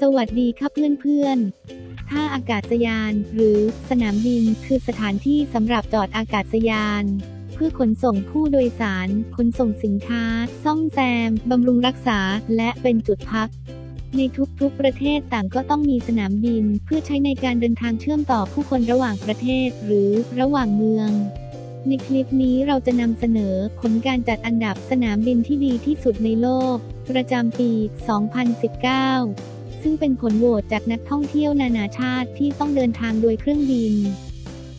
สวัสดีครับเพื่อนๆ ท่าอากาศยาน หรือสนามบินคือสถานที่สำหรับจอดอากาศยาน เพื่อขนส่งผู้โดยสาร ขนส่งสินค้า ซ่อมแซม บำรุงรักษา และเป็นจุดพัก ในทุกๆ ประเทศต่างก็ต้องมีสนามบิน เพื่อใช้ในการเดินทางเชื่อมต่อผู้คนระหว่างประเทศ หรือระหว่างเมืองในคลิปนี้เราจะนำเสนอผลการจัดอันดับสนามบินที่ดีที่สุดในโลก ประจำปี 2019 ซึ่งเป็นผลโหวตจากนักท่องเที่ยวนานาชาติที่ต้องเดินทางโดยเครื่องบิน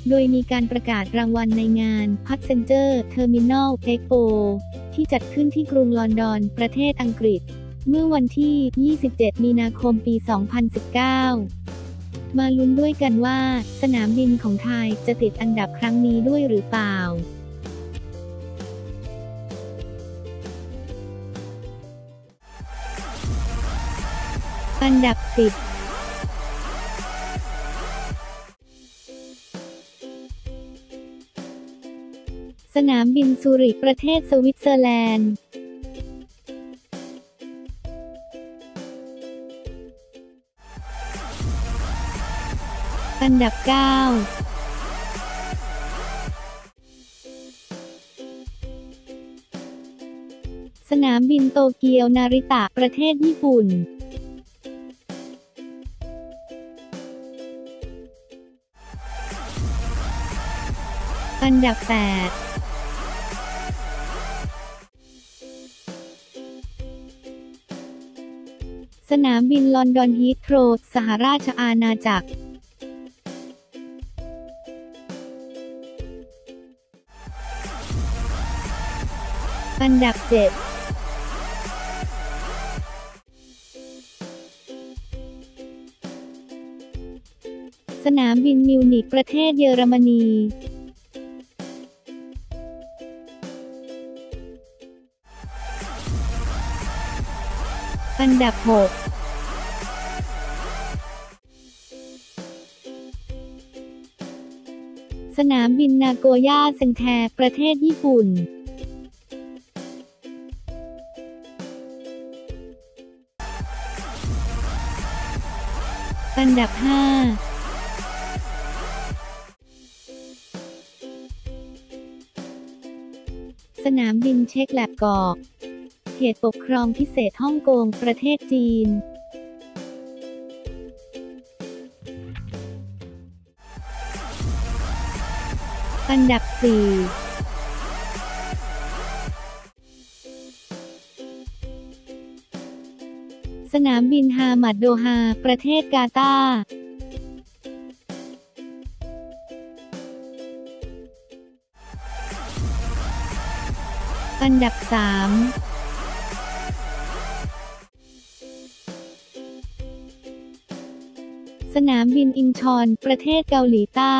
โดยมีการประกาศรางวัลในงาน Passenger Terminal Expo ที่จัดขึ้นที่กรุงลอนดอน ประเทศอังกฤษ เมื่อวันที่ 27 มีนาคมปี 2019 มาลุ้นด้วยกันว่า สนามบินของไทยจะติดอันดับครั้งนี้ด้วยหรือเปล่า อันดับ 10สนามบินซูริกประเทศสวิตเซอร์แลนด์ อันดับ 9 สนามบินโตเกียวนาริตะประเทศญี่ปุ่น อันดับ 8สนามบินลอนดอนฮีทโรดสหราชอาณาจักร อันดับ 7 สนามบินมิวนิกประเทศเยอรมนี อันดับ 6สนามบินนาโกย่าเซงแทประเทศญี่ปุ่น อันดับ 5 สนามบินเช็คแลบกอก เขตปกครองพิเศษฮ่องกง ประเทศจีนอันดับ 4สนามบินฮามัดโดฮา ประเทศกาตาร์อันดับ 3 สนามบินอินชอน ประเทศเกาหลีใต้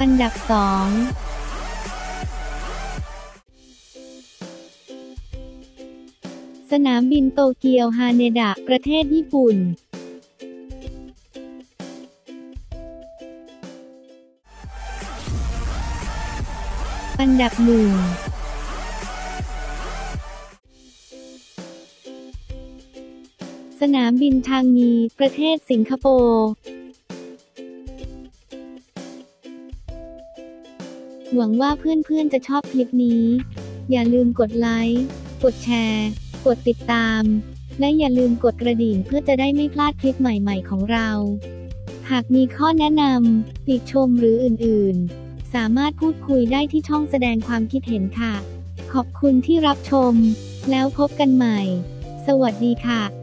อันดับ 2สนามบินโตเกียวฮาเนดะ ประเทศญี่ปุ่น อันดับหนึ่ง สนามบินทางงี ประเทศสิงคโปร์หวังว่าเพื่อนๆจะชอบคลิปนี้ อย่าลืมกดไลค์ กดแชร์ กดติดตาม และอย่าลืมกดกระดิ่งเพื่อจะได้ไม่พลาดคลิปใหม่ๆของเรา หากมีข้อแนะนำติชมหรืออื่นๆ สามารถพูดคุยได้ที่ช่องแสดงความคิดเห็นค่ะ ขอบคุณที่รับชม แล้วพบกันใหม่ สวัสดีค่ะ